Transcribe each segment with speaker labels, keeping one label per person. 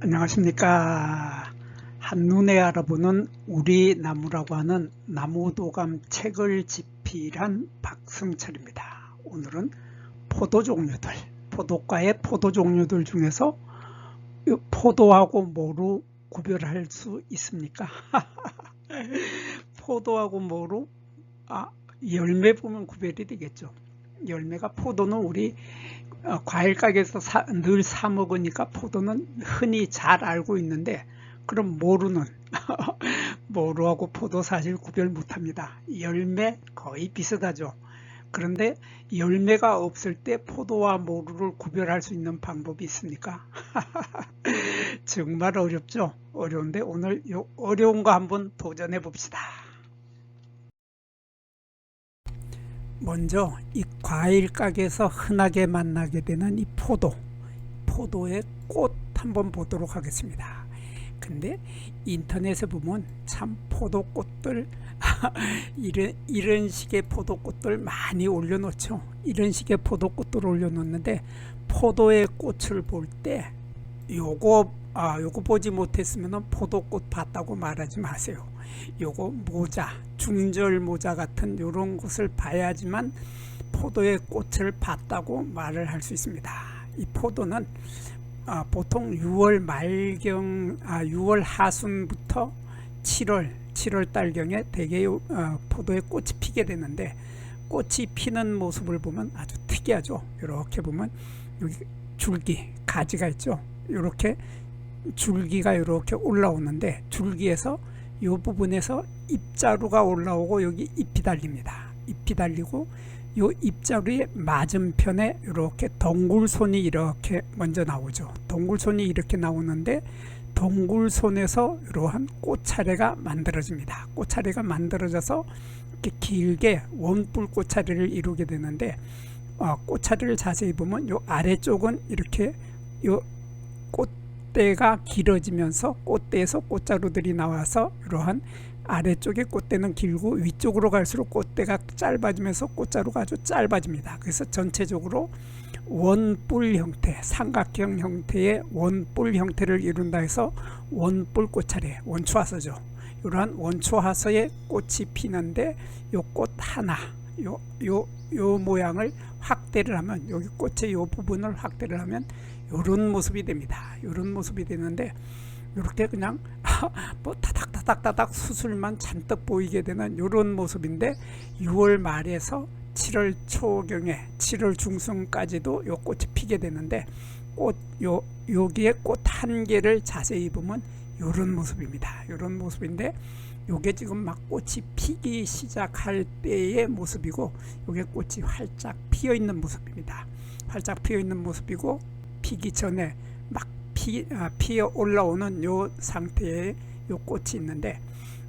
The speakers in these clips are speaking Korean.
Speaker 1: 안녕하십니까. 한눈에 알아보는 우리 나무라고 하는 나무도감 책을 집필한 박승철입니다. 오늘은 포도 종류들, 포도과의 포도 종류들 중에서 이 포도하고 뭐로 구별할 수 있습니까? 포도하고 뭐로? 아, 열매 보면 구별이 되겠죠. 열매가 포도는 우리 어, 과일 가게에서 사, 늘 사 먹으니까 포도는 흔히 잘 알고 있는데 그럼 모루는 모루하고 포도 사실 구별 못합니다. 열매 거의 비슷하죠. 그런데 열매가 없을 때 포도와 모루를 구별할 수 있는 방법이 있습니까? 정말 어렵죠. 어려운데 오늘 요 어려운 거 한번 도전해 봅시다. 먼저 이 과일 가게에서 흔하게 만나게 되는 이 포도, 포도의 꽃 한번 보도록 하겠습니다. 근데 인터넷에 보면 참 포도꽃들 이런 이런 식의 포도꽃들 많이 올려놓죠. 이런 식의 포도꽃들 올려놓는데 포도의 꽃을 볼 때 요거 아 요거 보지 못했으면 포도꽃 봤다고 말하지 마세요. 요거 모자 중절 모자 같은 요런 것을 봐야지만 포도의 꽃을 봤다고 말을 할 수 있습니다. 이 포도는 아, 보통 6월 말경 아, 6월 하순부터 7월 7월 달경에 대개 요, 어, 포도의 꽃이 피게 되는데 꽃이 피는 모습을 보면 아주 특이하죠. 이렇게 보면 여기 줄기 가지가 있죠. 이렇게 줄기가 이렇게 올라오는데 줄기에서 이 부분에서 입자루가 올라오고 여기 잎이 달립니다. 잎이 달리고 이 입자루의 맞은편에 이렇게 덩굴손이 이렇게 먼저 나오죠. 덩굴손이 이렇게 나오는데 덩굴손에서 이러한 꽃차례가 만들어집니다. 꽃차례가 만들어져서 이렇게 길게 원뿔 꽃차례를 이루게 되는데 어, 꽃차례를 자세히 보면 요 아래쪽은 이렇게 요꽃 대가 길어지면서 꽃대에서 꽃자루들이 나와서 이러한 아래쪽에 꽃대는 길고 위쪽으로 갈수록 꽃대가 짧아지면서 꽃자루가 아주 짧아집니다. 그래서 전체적으로 원뿔 형태, 삼각형 형태의 원뿔 형태를 이룬다 해서 원뿔 꽃차례, 원초화서죠. 이러한 원초화서의 꽃이 피는데 요 꽃 하나, 요, 요, 요 모양을 확대를 하면 여기 꽃의 요 부분을 확대를 하면 이런 모습이 됩니다. 이런 모습이 되는데 이렇게 그냥 뭐 타닥타닥타닥 수술만 잔뜩 보이게 되는 이런 모습인데 6월 말에서 7월 초경에 7월 중순까지도 요 꽃이 피게 되는데 꽃 요 여기에 꽃 한 개를 자세히 보면 이런 모습입니다. 이런 모습인데 요게 지금 막 꽃이 피기 시작할 때의 모습이고 요게 꽃이 활짝 피어 있는 모습입니다. 활짝 피어 있는 모습이고 피기 전에 막 피, 아, 피어 올라오는 요 상태의 요 꽃이 있는데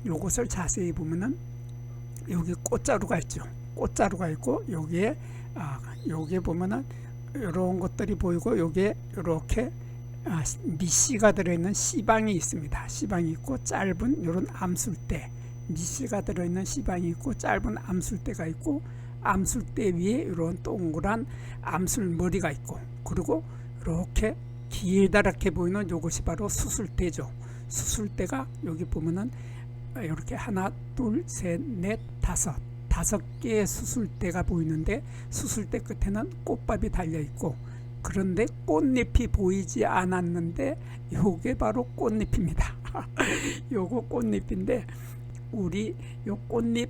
Speaker 1: 요것을 자세히 보면은 여기 꽃자루가 있죠. 꽃자루가 있고 여기에 아, 여기에 보면은 이런 것들이 보이고 여기에 이렇게 아, 미씨가 들어있는 씨방이 있습니다. 씨방이 있고 짧은 이런 암술대 미씨가 들어있는 씨방이 있고 짧은 암술대가 있고 암술대 위에 이런 동그란 암술머리가 있고 그리고 이렇게 길다랗게 보이는 이것이 바로 수술대죠. 수술대가 여기 보면은 이렇게 하나, 둘, 셋, 넷, 다섯 다섯 개의 수술대가 보이는데 수술대 끝에는 꽃밥이 달려 있고 그런데 꽃잎이 보이지 않았는데 요게 바로 꽃잎입니다. 요거 꽃잎인데 우리 요 꽃잎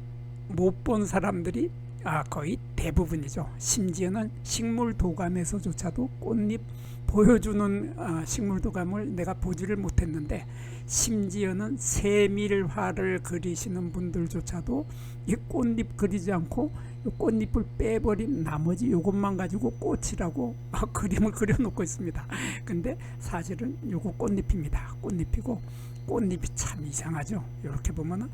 Speaker 1: 못 본 사람들이 아, 거의 대부분이죠. 심지어는 식물 도감에서조차도 꽃잎 보여주는 아, 식물 도감을 내가 보지를 못했는데 심지어는 세밀화를 그리시는 분들조차도 이 꽃잎 그리지 않고 이 꽃잎을 빼버린 나머지 이것만 가지고 꽃이라고 아, 그림을 그려놓고 있습니다. 근데 사실은 요거 꽃잎입니다. 꽃잎이고 꽃잎이 참 이상하죠. 이렇게 보면은 어,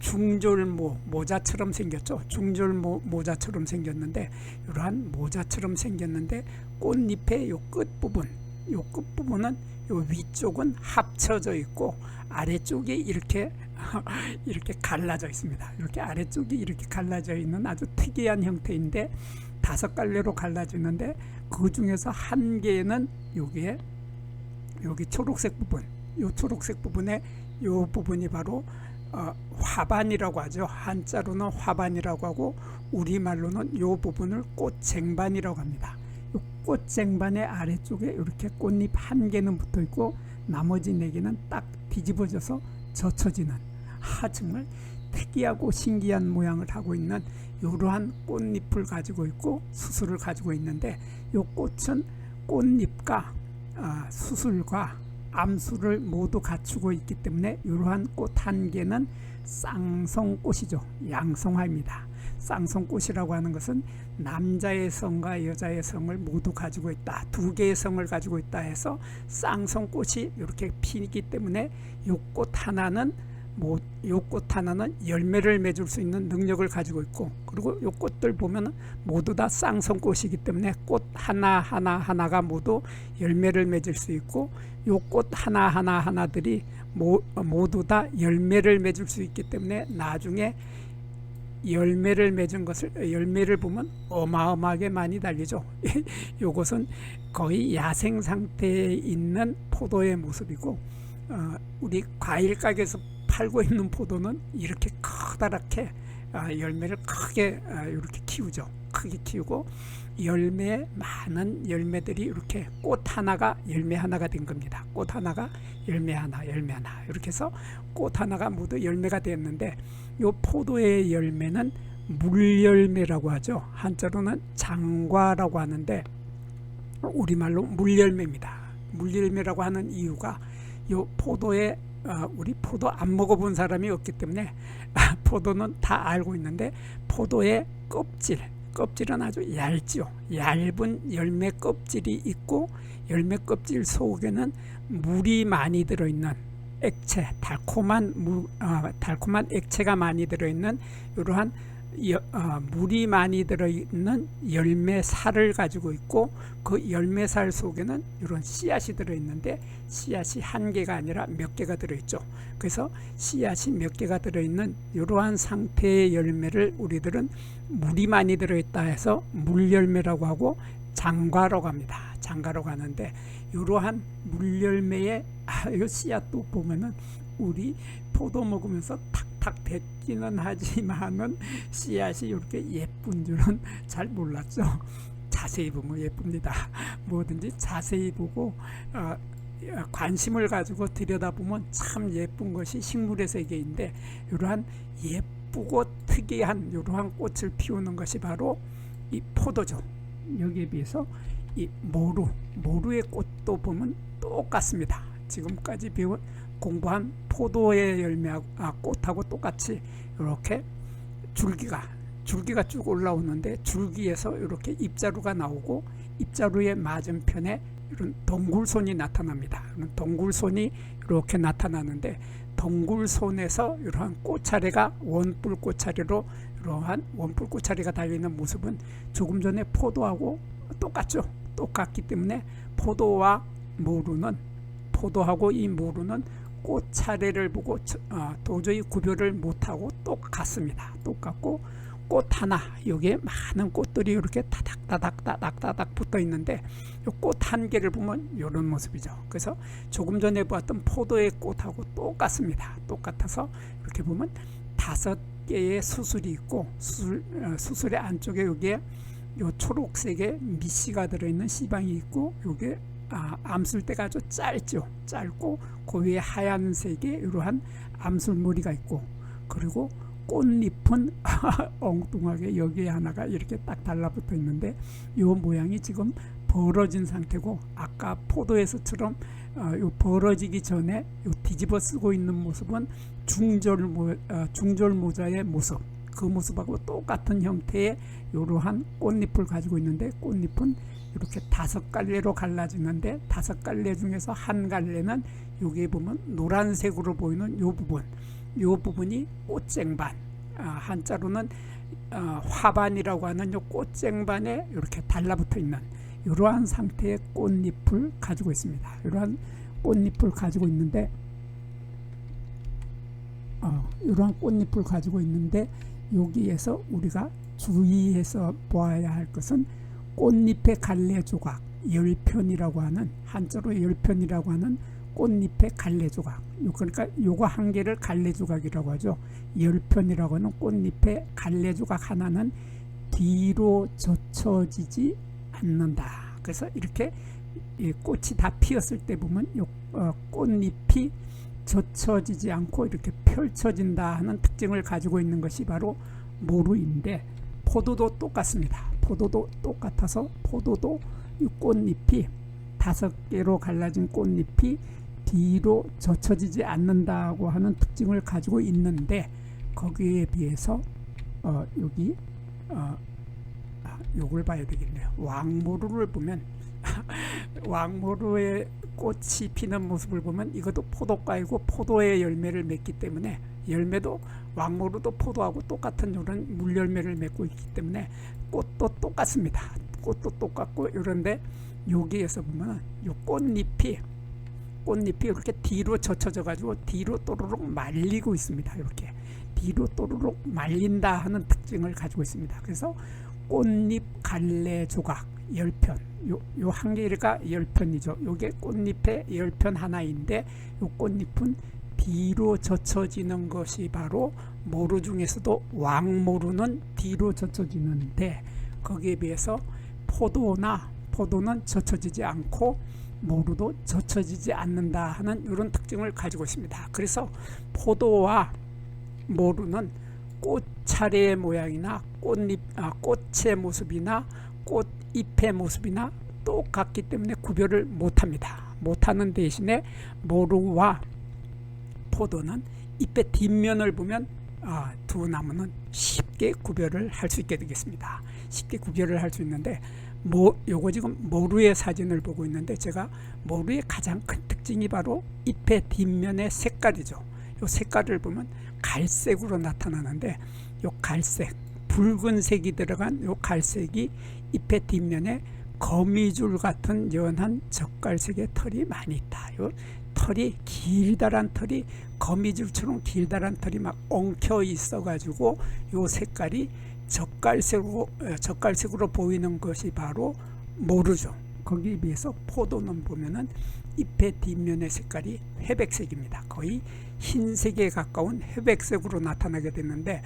Speaker 1: 중절모 모자처럼 생겼죠. 중절모 모자처럼 생겼는데 이러한 모자처럼 생겼는데 꽃잎의 요 끝 부분, 요 끝 부분은 요 위쪽은 합쳐져 있고 아래쪽이 이렇게 이렇게 갈라져 있습니다. 이렇게 아래쪽이 이렇게 갈라져 있는 아주 특이한 형태인데 다섯 갈래로 갈라지는데 그 중에서 한 개는 여기에 여기 초록색 부분, 요 초록색 부분에 요 부분이 바로 어, 화반이라고 하죠. 한자로는 화반이라고 하고 우리말로는 요 부분을 꽃쟁반이라고 합니다. 요 꽃쟁반의 아래쪽에 이렇게 꽃잎 한 개는 붙어 있고 나머지 네 개는 딱 뒤집어져서 젖혀지는 아 정말 특이하고 신기한 모양을 하고 있는 이러한 꽃잎을 가지고 있고 수술을 가지고 있는데 이 꽃은 꽃잎과 아, 수술과 암수를 모두 갖추고 있기 때문에 이러한 꽃 한 개는 쌍성꽃이죠. 양성화입니다. 쌍성꽃이라고 하는 것은 남자의 성과 여자의 성을 모두 가지고 있다. 두 개의 성을 가지고 있다 해서 쌍성꽃이 이렇게 피기 때문에 이 꽃 하나는 뭐, 요 꽃 하나는 열매를 맺을 수 있는 능력을 가지고 있고, 그리고 요 꽃들 보면 모두 다 쌍성꽃이기 때문에 꽃 하나 하나 하나가 모두 열매를 맺을 수 있고, 요 꽃 하나 하나 하나들이 모, 모두 다 열매를 맺을 수 있기 때문에 나중에 열매를 맺은 것을 열매를 보면 어마어마하게 많이 달리죠. 요것은 거의 야생 상태에 있는 포도의 모습이고 어, 우리 과일 가게에서 팔고 있는 포도는 이렇게 커다랗게 아, 열매를 크게 아, 이렇게 키우죠. 크게 키우고 열매 많은 열매들이 이렇게 꽃 하나가 열매 하나가 된 겁니다. 꽃 하나가 열매 하나, 열매 하나 이렇게 해서 꽃 하나가 모두 열매가 됐는데 요 포도의 열매는 물열매라고 하죠. 한자로는 장과라고 하는데 우리말로 물열매입니다. 물열매라고 하는 이유가 요 포도의 어, 우리 포도 안 먹어본 사람이 없기 때문에 포도는 다 알고 있는데 포도의 껍질 껍질은 아주 얇죠 얇은 열매 껍질이 있고 열매 껍질 속에는 물이 많이 들어있는 액체 달콤한 무, 어, 달콤한 액체가 많이 들어있는 이러한 물이 많이 들어있는 열매 살을 가지고 있고 그 열매 살 속에는 이런 씨앗이 들어있는데 씨앗이 한 개가 아니라 몇 개가 들어있죠. 그래서 씨앗이 몇 개가 들어있는 이러한 상태의 열매를 우리들은 물이 많이 들어있다 해서 물열매라고 하고 장과라고 합니다. 장과라고 하는데 이러한 물열매의 아, 이 씨앗도 보면은 우리 포도 먹으면서 탁 탁 됐기는 하지만은 씨앗이 이렇게 예쁜 줄은 잘 몰랐죠. 자세히 보면 예쁩니다. 뭐든지 자세히 보고 어, 관심을 가지고 들여다보면 참 예쁜 것이 식물의 세계인데 이러한 예쁘고 특이한 이러한 꽃을 피우는 것이 바로 이 포도죠. 여기에 비해서 이 모루, 모루의 꽃도 보면 똑같습니다. 지금까지 배운 공부한 포도의 열매하고 아, 꽃하고 똑같이 이렇게 줄기가 줄기가 쭉 올라오는데 줄기에서 이렇게 입자루가 나오고 입자루의 맞은편에 이런 동굴손이 나타납니다. 동굴손이 이렇게 나타나는데 동굴손에서 이러한 꽃차례가 원뿔 꽃차례로 이러한 원뿔 꽃차례가 달리는 모습은 조금 전에 포도하고 똑같죠. 똑같기 때문에 포도와 모루는 포도하고 이 모루는 꽃 차례를 보고 어, 도저히 구별을 못하고 똑같습니다. 똑같고 꽃 하나 여기에 많은 꽃들이 이렇게 다닥다닥 다닥다닥 붙어 있는데 꽃 한 개를 보면 이런 모습이죠. 그래서 조금 전에 보았던 포도의 꽃하고 똑같습니다. 똑같아서 이렇게 보면 다섯 개의 수술이 있고 수술, 어, 수술의 안쪽에 여기에 요 초록색의 미씨가 들어있는 씨방이 있고 요게 아, 암술대가 아주 짧죠. 짧고 그 위에 하얀색의 이러한 암술머리가 있고 그리고 꽃잎은 엉뚱하게 여기에 하나가 이렇게 딱 달라붙어 있는데 이 모양이 지금 벌어진 상태고 아까 포도에서처럼 어, 요 벌어지기 전에 요 뒤집어 쓰고 있는 모습은 중절 모 어, 중절 모자의 모습 그 모습하고 똑같은 형태의 이러한 꽃잎을 가지고 있는데 꽃잎은 이렇게 다섯 갈래로 갈라지는데 다섯 갈래 중에서 한 갈래는 여기 보면 노란색으로 보이는 요 부분 요 부분이 꽃쟁반 아, 한자로는 어, 화반이라고 하는 요 꽃쟁반에 이렇게 달라붙어 있는 이러한 상태의 꽃잎을 가지고 있습니다. 이러한 꽃잎을 가지고 있는데 어, 이러한 꽃잎을 가지고 있는데 여기에서 우리가 주의해서 보아야 할 것은 꽃잎의 갈래 조각, 열편이라고 하는 한자로 열편이라고 하는 꽃잎의 갈래 조각. 요 그러니까 요거 한 개를 갈래 조각이라고 하죠. 열편이라고 하는 꽃잎의 갈래 조각 하나는 뒤로 젖혀지지 않는다. 그래서 이렇게 이 꽃이 다 피었을 때 보면 요 어, 꽃잎이 젖혀지지 않고 이렇게 펼쳐진다 하는 특징을 가지고 있는 것이 바로 모루인데 포도도 똑같습니다. 포도도 똑같아서 포도도 이 꽃잎이 다섯 개로 갈라진 꽃잎이 뒤로 젖혀지지 않는다고 하는 특징을 가지고 있는데 거기에 비해서 어, 여기 어, 아, 요걸 봐야 되겠네요. 왕모루를 보면 왕모루의 꽃이 피는 모습을 보면 이것도 포도과이고 포도의 열매를 맺기 때문에 열매도 왕모루도 포도하고 똑같은 이런 물열매를 맺고 있기 때문에 꽃도 똑같습니다. 꽃도 똑같고 이런데 여기에서 보면 요 꽃잎이 꽃잎이 이렇게 뒤로 젖혀져 가지고 뒤로 또르륵 말리고 있습니다. 이렇게 뒤로 또르륵 말린다 하는 특징을 가지고 있습니다. 그래서 꽃잎 갈래 조각 열편 요요한 개가 열편이죠. 요게 꽃잎의 열편 하나인데 요 꽃잎은 뒤로 젖혀지는 것이 바로 모루 중에서도 왕모루는 뒤로 젖혀지는데 거기에 비해서 포도나 포도는 젖혀지지 않고 모루도 젖혀지지 않는다 하는 이런 특징을 가지고 있습니다. 그래서 포도와 모루는 꽃차례의 모양이나 꽃잎, 아, 꽃의 모습이나 꽃잎의 모습이나 똑같기 때문에 구별을 못합니다. 못하는 대신에 모루와 포도는 잎의 뒷면을 보면 아, 두 나무는 쉽게 구별을 할 수 있게 되겠습니다. 쉽게 구별을 할 수 있는데 뭐 요거 지금 모루의 사진을 보고 있는데 제가 모루의 가장 큰 특징이 바로 잎의 뒷면의 색깔이죠. 요 색깔을 보면 갈색으로 나타나는데 요 갈색 붉은색이 들어간 요 갈색이 잎의 뒷면에 거미줄 같은 연한 젓갈색의 털이 많이 있다. 요 털이 길다란 털이 거미줄처럼 길다란 털이 막 엉켜 있어 가지고 요 색깔이 젓갈색으로 어, 젓갈색으로 보이는 것이 바로 모르죠. 거기에 비해서 포도는 보면은 잎의 뒷면의 색깔이 회백색입니다. 거의 흰색에 가까운 회백색으로 나타나게 되는데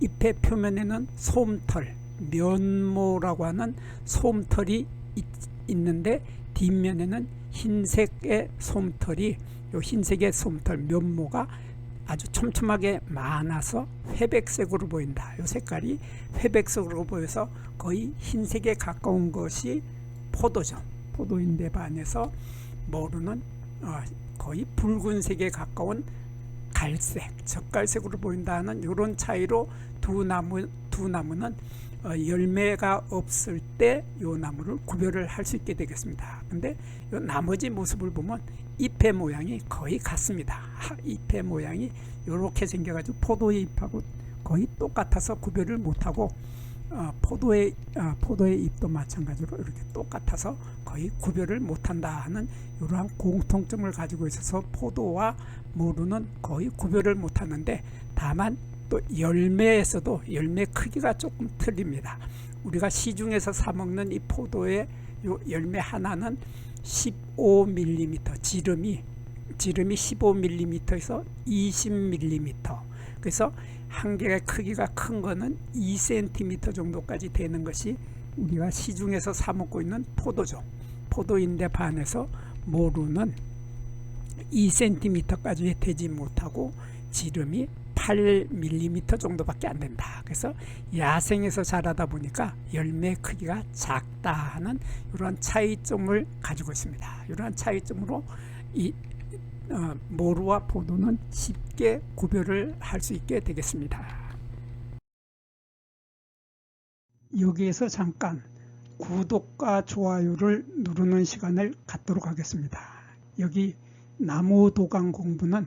Speaker 1: 잎의 표면에는 솜털, 면모라고 하는 솜털이 있, 있는데 뒷면에는 흰색의 솜털이 요 흰색의 솜털 면모가 아주 촘촘하게 많아서 회백색으로 보인다. 요 색깔이 회백색으로 보여서 거의 흰색에 가까운 것이 포도죠. 포도인데 반해서 모루는 어, 거의 붉은색에 가까운 갈색, 젓갈색으로 보인다는 이런 차이로 두 나무 두 나무는 어, 열매가 없을 때 이 나무를 구별을 할 수 있게 되겠습니다. 근데 이 나머지 모습을 보면 잎의 모양이 거의 같습니다. 잎의 모양이 이렇게 생겨가지고 포도의 잎하고 거의 똑같아서 구별을 못하고 어, 포도의 어, 포도의 잎도 마찬가지로 이렇게 똑같아서 거의 구별을 못한다 하는 이러한 공통점을 가지고 있어서 포도와 모루는 거의 구별을 못하는데 다만 또 열매에서도 열매 크기가 조금 틀립니다. 우리가 시중에서 사 먹는 이 포도의 요 열매 하나는 15mm 지름이 지름이 15mm에서 20mm 그래서 한 개의 크기가 큰 거는 2cm 정도까지 되는 것이 우리가 시중에서 사 먹고 있는 포도죠. 포도인데 반해서 모루는 2cm까지 되지 못하고 지름이 8mm 정도밖에 안 된다. 그래서 야생에서 자라다 보니까 열매 크기가 작다 하는 이러한 차이점을 가지고 있습니다. 이러한 차이점으로 이 어, 모루와 포도는 쉽게 구별을 할 수 있게 되겠습니다. 여기에서 잠깐 구독과 좋아요를 누르는 시간을 갖도록 하겠습니다. 여기 나무 도강 공부는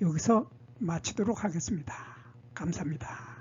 Speaker 1: 여기서 마치도록 하겠습니다. 감사합니다.